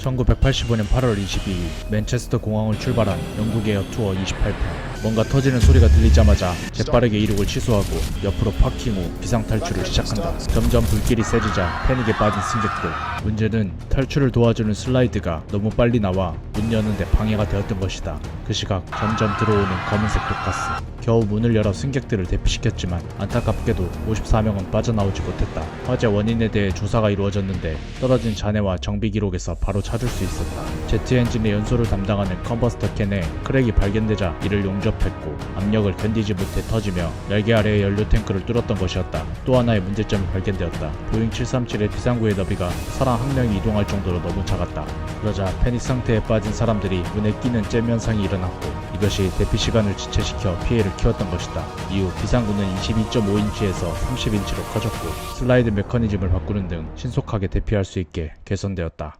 1985년 8월 22일 맨체스터 공항을 출발한 영국의 여투어 28편 뭔가 터지는 소리가 들리자마자 재빠르게 이륙을 취소하고 옆으로 파킹 후 비상 탈출을 시작한다 점점 불길이 세지자 패닉에 빠진 승객들 문제는 탈출을 도와주는 슬라이드가 너무 빨리 나와 문 여는데 방해가 되었던 것이다 그 시각 점점 들어오는 검은색 독가스 겨우 문을 열어 승객들을 대피시켰지만 안타깝게도 54명은 빠져나오지 못했다. 화재 원인에 대해 조사가 이루어졌는데 떨어진 잔해와 정비 기록에서 바로 찾을 수 있었다. 제트 엔진의 연소를 담당하는 컨버스터 캔에 크랙이 발견되자 이를 용접 했고 압력을 견디지 못해 터지며 날개 아래의 연료 탱크를 뚫었던 것이었다. 또 하나의 문제점이 발견되었다. 보잉 737의 비상구의 너비가 사람 한 명이 이동할 정도로 너무 작았다. 그러자 패닉 상태에 빠진 사람들이 문에 끼는 잼 현상이 일어났고 이것이 대피 시간을 지체시켜 피해를 키웠던 것이다. 이후 비상구는 22.5인치에서 30인치로 커졌고 슬라이드 메커니즘을 바꾸는 등 신속하게 대피할 수 있게 개선되었다.